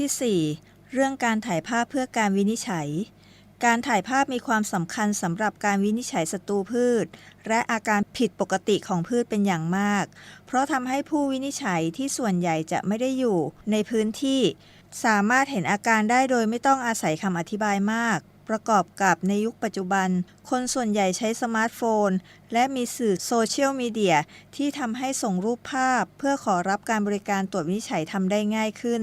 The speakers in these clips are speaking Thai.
ที่ 4 เรื่องการถ่ายภาพเพื่อการวินิจฉัย การถ่ายภาพมีความสำคัญสำหรับการวินิจฉัยศัตรูพืช และอาการผิดปกติของพืชเป็นอย่างมาก เพราะทำให้ผู้วินิจฉัยที่ส่วนใหญ่จะไม่ได้อยู่ในพื้นที่ สามารถเห็นอาการได้โดยไม่ต้องอาศัยคำอธิบายมากประกอบกับในยุคปัจจุบัน คนส่วนใหญ่ใช้สมาร์ทโฟน และมีสื่อโซเชียลมีเดียที่ทำให้ส่งรูปภาพ เพื่อขอรับการบริการตรวจวินิจฉัยทำได้ง่ายขึ้น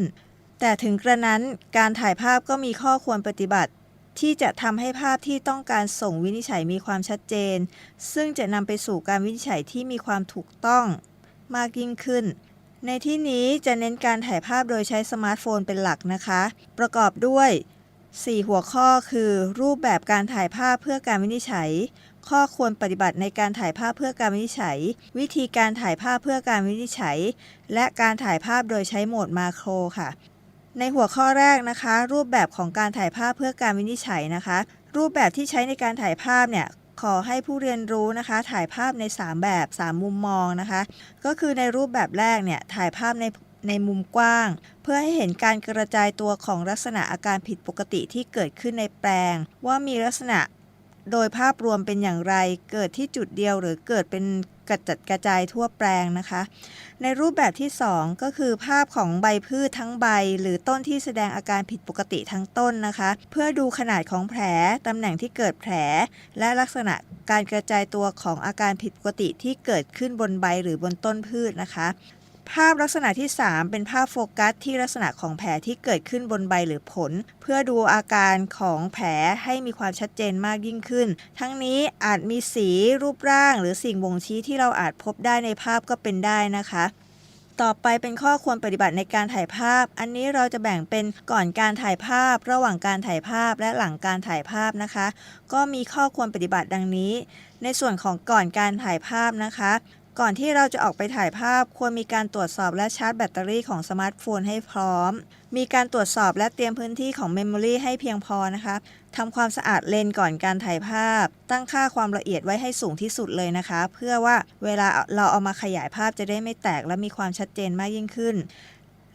แต่ถึงกระนั้นการถ่ายภาพก็มีข้อควรปฏิบัติ ที่จะทำให้ภาพที่ต้องการส่งวินิจฉัยมีความชัดเจน ซึ่งจะนำไปสู่การวินิจฉัยที่มีความถูกต้อง มากยิ่งขึ้น ในที่นี้จะเน้นการถ่ายภาพโดยใช้สมาร์ทโฟนเป็นหลักนะคะ ประกอบด้วย 4 หัวข้อคือ รูปแบบการถ่ายภาพเพื่อการวินิจฉัย ข้อควรปฏิบัติในการถ่ายภาพเพื่อการวินิจฉัย วิธีการถ่ายภาพเพื่อการวินิจฉัย และการถ่ายภาพโดยใช้โหมดมาโครค่ะ ในหัวข้อแรกนะคะ รูปแบบของการถ่ายภาพเพื่อการวินิจฉัยนะคะ รูปแบบที่ใช้ในการถ่ายภาพเนี่ยขอให้ผู้เรียนรู้นะคะ ถ่ายภาพใน 3 แบบ 3 มุมมองนะคะ ก็คือในรูปแบบแรกเนี่ยถ่ายภาพในในมุมกว้าง เพื่อให้เห็นการกระจายตัวของลักษณะอาการผิดปกติที่เกิดขึ้นในแปลง ว่ามีลักษณะโดยภาพรวมเป็นอย่างไร เกิดที่จุดเดียวหรือเกิดเป็น กระจัดกระจายทั่วแปลงนะคะ ในรูปแบบที่ 2 ก็คือภาพของใบพืชทั้งใบ หรือต้นที่แสดงอาการผิดปกติทั้งต้นนะคะ เพื่อดูขนาดของแผลตำแหน่งที่เกิดแผล และลักษณะการกระจายตัวของอาการผิดปกติที่เกิดขึ้นบนใบหรือบนต้นพืชนะคะ ภาพลักษณะที่ 3 เป็นภาพโฟกัสที่ลักษณะของแผลที่เกิดขึ้นบนใบหรือผล เพื่อดูอาการของแผลให้มีความชัดเจนมากยิ่งขึ้น ทั้งนี้อาจมีสีรูปร่าง หรือสิ่งบ่งชี้ที่เราอาจพบได้ในภาพก็เป็นได้นะคะต่อไปเป็นข้อควรปฏิบัติในการถ่ายภาพ อันนี้เราจะแบ่งเป็นก่อนการถ่ายภาพ ระหว่างการถ่ายภาพ และหลังการถ่ายภาพนะคะ ก็มีข้อควรปฏิบัติดังนี้ ในส่วนของก่อนการถ่ายภาพนะคะ ก่อนที่เราจะออกไปถ่ายภาพควรมีการตรวจสอบและชาร์จแบตเตอรี่ของสมาร์ทโฟนให้พร้อม มีการตรวจสอบและเตรียมพื้นที่ของเมมโมรีให้เพียงพอนะคะทำความสะอาดเลนก่อนการถ่ายภาพ ตั้งค่าความละเอียดไว้ให้สูงที่สุดเลยนะคะ เพื่อว่าเวลาเราเอามาขยายภาพจะได้ไม่แตกและมีความชัดเจนมากยิ่งขึ้น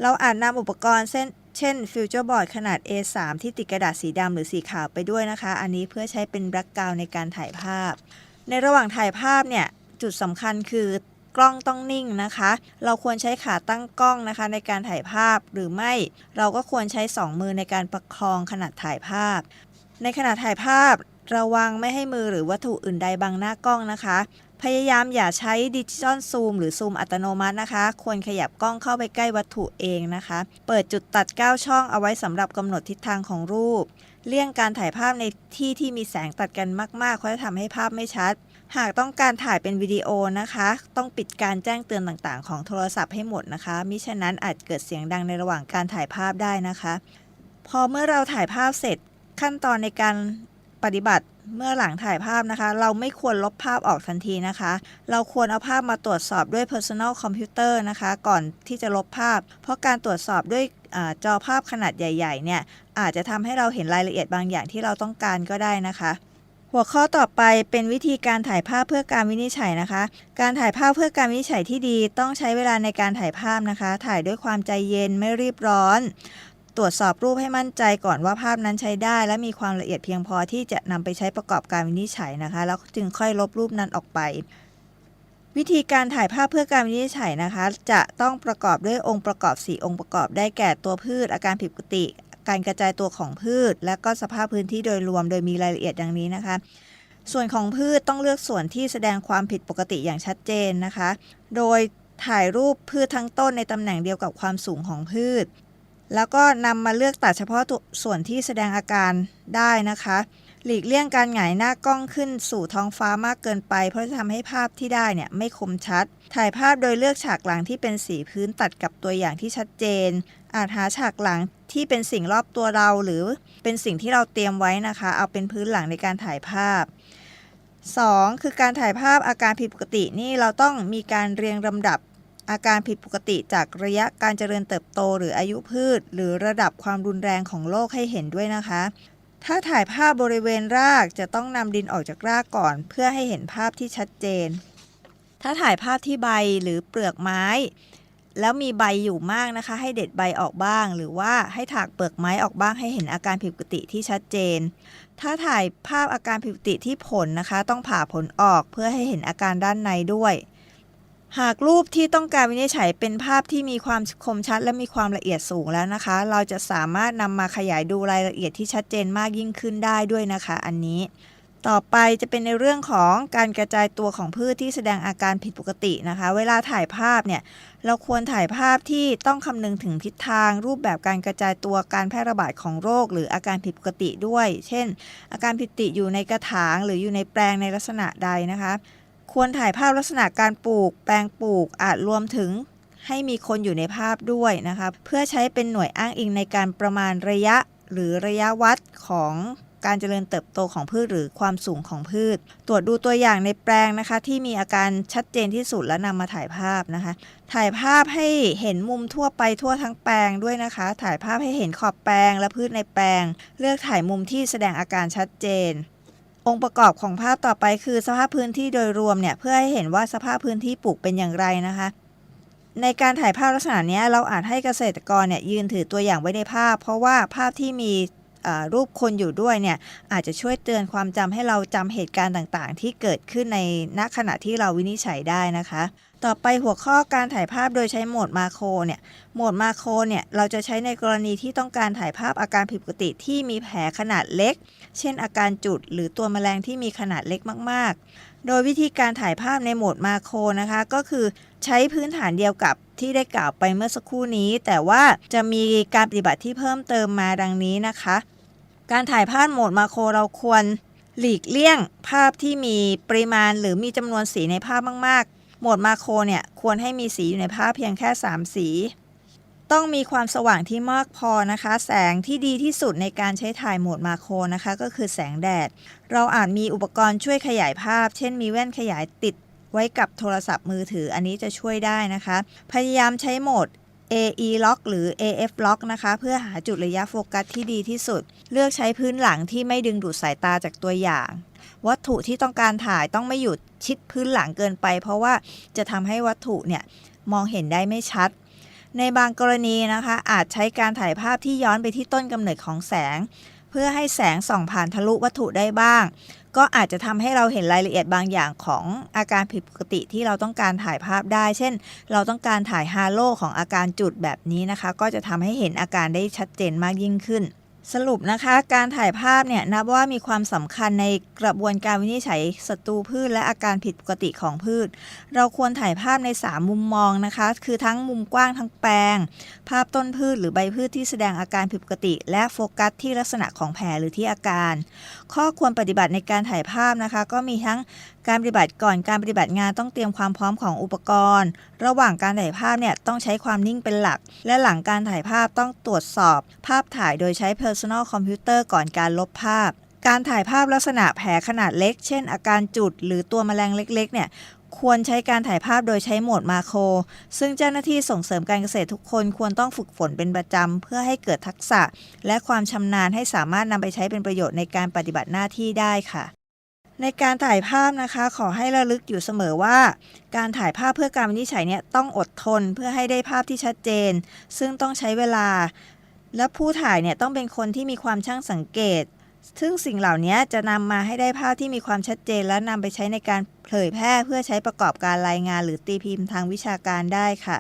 เราอาจนำอุปกรณ์เช่นเช่นฟิวเจอร์บอร์ดขนาด A3 ที่ติดกระดาษสีดำหรือสีขาวไปด้วยนะคะ อันนี้เพื่อใช้เป็นแบล็กกราวในการถ่ายภาพ ในระหว่างถ่ายภาพเนี่ย จุดสำคัญคือกล้องต้องนิ่งนะคะ เราควรใช้ขาตั้งกล้องนะคะ ในการถ่ายภาพหรือไม่ เราก็ควรใช้ 2 มือในการประคองขนาดถ่ายภาพ ในขณะถ่ายภาพระวังไม่ให้มือหรือวัตถุอื่นใดบังหน้ากล้องนะคะ พยายามอย่าใช้ดิจิตอลซูมหรือซูมอัตโนมัตินะคะ ควรขยับกล้องเข้าไปใกล้วัตถุเองนะคะ เปิดจุดตัด 9 ช่องเอาไว้สำหรับกำหนดทิศทางของรูป เลี่ยงการถ่ายภาพในที่ที่มีแสงตัดกันมากๆเพราะจะทำให้ภาพไม่ชัด หากต้องการถ่ายเป็นวิดีโอนะคะ ต้องปิดการแจ้งเตือนต่างๆ ของโทรศัพท์ให้หมดนะคะ มิฉะนั้นอาจเกิดเสียงดังในระหว่างการถ่ายภาพได้นะคะ พอเมื่อเราถ่ายภาพเสร็จขั้นตอนในการปฏิบัติเมื่อหลังถ่ายภาพนะคะ เราไม่ควรลบภาพออกทันทีนะคะ เราควรเอาภาพมาตรวจสอบด้วย personal computer นะคะ ก่อนที่จะลบภาพ เพราะการตรวจสอบด้วยอจอภาพขนาดใหญ่ ๆ เนี่ย อาจจะทำให้เราเห็นรายละเอียดบางอย่างที่เราต้องการก็ได้นะคะ หัวข้อต่อไปเป็นวิธีการถ่ายภาพเพื่อการวินิจฉัยนะคะ การถ่ายภาพเพื่อการวินิจฉัยที่ดีต้องใช้เวลาในการถ่ายภาพนะคะ ถ่ายด้วยความใจเย็นไม่รีบร้อน ตรวจสอบรูปให้มั่นใจก่อนว่าภาพนั้นใช้ได้ และมีความละเอียดเพียงพอที่จะนำไปใช้ประกอบการวินิจฉัยนะคะ แล้วจึงค่อยลบรูปนั้นออกไปวิธีการถ่ายภาพเพื่อการวินิจฉัยนะคะ จะต้องประกอบด้วยองค์ประกอบ 4 องค์ประกอบได้แก่ตัวพืช อาการผิดปกติ การกระจายตัวของพืช และก็สภาพพื้นที่โดยรวมโดยมีรายละเอียดดังนี้นะคะ ส่วนของพืชต้องเลือกส่วนที่แสดงความผิดปกติอย่างชัดเจนนะคะ โดยถ่ายรูปพืชทั้งต้นในตำแหน่งเดียวกับความสูงของพืช แล้วก็นำมาเลือกตัดเฉพาะส่วนที่แสดงอาการได้นะคะ หลีกเลี่ยงการหงายหน้ากล้องขึ้นสู่ท้องฟ้ามากเกินไป เพราะจะทำให้ภาพที่ได้เนี่ยไม่คมชัด ถ่ายภาพโดยเลือกฉากหลังที่เป็นสีพื้นตัดกับตัวอย่างที่ชัดเจน อาจหาฉากหลังที่เป็นสิ่งรอบตัวเราหรือเป็นสิ่งที่เราเตรียมไว้นะคะ เอาเป็นพื้นหลังในการถ่ายภาพ 2. คือการถ่ายภาพอาการผิดปกตินี่เราต้องมีการเรียงลำดับอาการผิดปกติจากระยะการเจริญเติบโตหรืออายุพืช หรือระดับความรุนแรงของโรคให้เห็นด้วยนะคะ ถ้าถ่ายภาพบริเวณรากจะต้องนำดินออกจากรากก่อน เพื่อให้เห็นภาพที่ชัดเจน ถ้าถ่ายภาพที่ใบหรือเปลือกไม้ แล้วมีใบอยู่มากนะคะ ให้เด็ดใบออกบ้าง หรือว่าให้ถากเปลือกไม้ออกบ้างให้เห็นอาการผิดปกติที่ชัดเจน ถ้าถ่ายภาพอาการผิดปกติที่ผลนะคะ ต้องผ่าผลออกเพื่อให้เห็นอาการด้านในด้วย หากรูปที่ต้องการวินิจฉัยเป็นภาพที่มีความคมชัดและมีความละเอียดสูงแล้วนะคะ เราจะสามารถนำมาขยายดูรายละเอียดที่ชัดเจนมากยิ่งขึ้นได้ด้วยนะคะ อันนี้ ต่อไปจะเป็นในเรื่องของการกระจายตัวของพืชที่แสดงอาการผิดปกตินะคะ เวลาถ่ายภาพเนี่ยเราควรถ่ายภาพที่ต้องคำนึงถึงทิศทาง รูปแบบการกระจายตัวการแพร่ระบาดของโรค หรืออาการผิดปกติด้วย เช่น อาการผิดปกติอยู่ในกระถางหรืออยู่ในแปลงในลักษณะใดนะคะ ควรถ่ายภาพลักษณะการปลูก แปลงปลูกอาจรวมถึงให้มีคนอยู่ในภาพด้วยนะคะเพื่อใช้เป็นหน่วยอ้างอิงในการประมาณระยะหรือระยะวัดของการเจริญเติบโตของพืชหรือความสูงของพืช ตรวจดูตัวอย่างในแปลงนะคะ ที่มีอาการชัดเจนที่สุดแล้วนำมาถ่ายภาพนะคะ ถ่ายภาพให้เห็นมุมทั่วไปทั่วทั้งแปลงด้วยนะคะ ถ่ายภาพให้เห็นขอบแปลงและพืชในแปลง เลือกถ่ายมุมที่แสดงอาการชัดเจน องค์ประกอบของภาพต่อไปคือสภาพพื้นที่โดยรวมเนี่ยเพื่อให้เห็นว่าสภาพพื้นที่ปลูกเป็นอย่างไรนะคะ ในการถ่ายภาพลักษณะนี้เราอาจให้เกษตรกรเนี่ยยืนถือตัวอย่างไว้ในภาพ เพราะว่าภาพที่มี รูปคนอยู่ด้วยเนี่ยอาจจะช่วยเตือนความจำให้เราจำเหตุการณ์ต่างๆ ที่เกิดขึ้นในณขณะที่เราวินิจฉัยได้นะคะต่อไปหัวข้อการถ่ายภาพโดยใช้โหมดมาโครเนี่ย โหมดมาโครเนี่ย เราจะใช้ในกรณีที่ต้องการถ่ายภาพอาการผิดปกติที่มีแผลขนาดเล็ก เช่นอาการจุดหรือตัวแมลงที่มีขนาดเล็กมาก ๆ โดยวิธีการถ่ายภาพในโหมดมาโครนะคะ ก็คือใช้พื้นฐานเดียวกับที่ได้กล่าวไปเมื่อสักครู่นี้ แต่ว่าจะมีการปฏิบัติที่เพิ่มเติมมาดังนี้นะคะ การถ่ายภาพโหมดมาโครเราควรหลีกเลี่ยงภาพที่มีปริมาณหรือมีจำนวนสีในภาพมาก ๆ โหมดมาโครเนี่ยควรให้มีสีอยู่ในภาพเพียงแค่ 3 สี ต้องมีความสว่างที่มากพอนะคะ แสงที่ดีที่สุดในการใช้ถ่ายโหมดมาโครนะคะ ก็คือแสงแดด เราอาจมีอุปกรณ์ช่วยขยายภาพ เช่นมีแว่นขยายติดไว้กับโทรศัพท์มือถืออันนี้จะช่วยได้นะคะ พยายามใช้โหมด AE lock หรือ AF lock นะคะ เพื่อหาจุดระยะโฟกัสที่ดีที่สุด เลือกใช้พื้นหลังที่ไม่ดึงดูดสายตาจากตัวอย่าง วัตถุที่ต้องการถ่ายต้องไม่อยู่ชิดพื้นหลังเกินไป เพราะว่าจะทำให้วัตถุเนี่ยมองเห็นได้ไม่ชัด ในบางกรณีนะคะ อาจใช้การถ่ายภาพที่ย้อนไปที่ต้นกำเนิดของแสง พื่อให้แสงส่องผ่านทะลุวัตถุได้บ้าง ก็อาจจะทำให้เราเห็นรายละเอียดบางอย่างของอาการผิดปกติที่เราต้องการถ่ายภาพได้ เช่น เราต้องการถ่ายฮาโลของอาการจุดแบบนี้นะคะ ก็จะทำให้เห็นอาการได้ชัดเจนมากยิ่งขึ้น สรุปนะคะ การถ่ายภาพเนี่ยนับว่ามีความสำคัญในกระบวนการวินิจฉัยศัตรูพืชและอาการผิดปกติของพืช เราควรถ่ายภาพใน 3 มุมมองนะคะ คือทั้งมุมกว้างทั้งแปลง ภาพต้นพืชหรือใบพืชที่แสดงอาการผิดปกติ และโฟกัสที่ลักษณะของแผลหรือที่อาการ ข้อควรปฏิบัติในการถ่ายภาพนะคะ ก็มีทั้ง การปฏิบัติก่อนการปฏิบัติงานต้องเตรียมความพร้อมของอุปกรณ์ ระหว่างการถ่ายภาพเนี่ยต้องใช้ความนิ่งเป็นหลัก และหลังการถ่ายภาพต้องตรวจสอบ ภาพถ่ายโดยใช้ Personal Computer ก่อนการลบภาพ การถ่ายภาพลักษณะแผลขนาดเล็ก เช่น อาการจุด หรือตัวแมลงเล็ก ๆ เนี่ยควรใช้การถ่ายภาพโดยใช้โหมดมาโคร ซึ่งเจ้าหน้าที่ส่งเสริมการเกษตรทุกคนควรต้องฝึกฝนเป็นประจำ เพื่อให้เกิดทักษะ และความชำนาญให้สามารถนำไปใช้เป็นประโยชน์ในการปฏิบัติหน้าที่ได้ค่ะ ในการถ่ายภาพนะคะ ขอให้ระลึกอยู่เสมอว่า การถ่ายภาพเพื่อการวินิจฉัยเนี่ยต้องอดทนเพื่อให้ได้ภาพที่ชัดเจน ซึ่งต้องใช้เวลา และผู้ถ่ายเนี่ยต้องเป็นคนที่มีความช่างสังเกต ซึ่งสิ่งเหล่านี้จะนำมาให้ได้ภาพที่มีความชัดเจน และนำไปใช้ในการเผยแพร่เพื่อใช้ประกอบการรายงาน หรือตีพิมพ์ทางวิชาการได้ค่ะ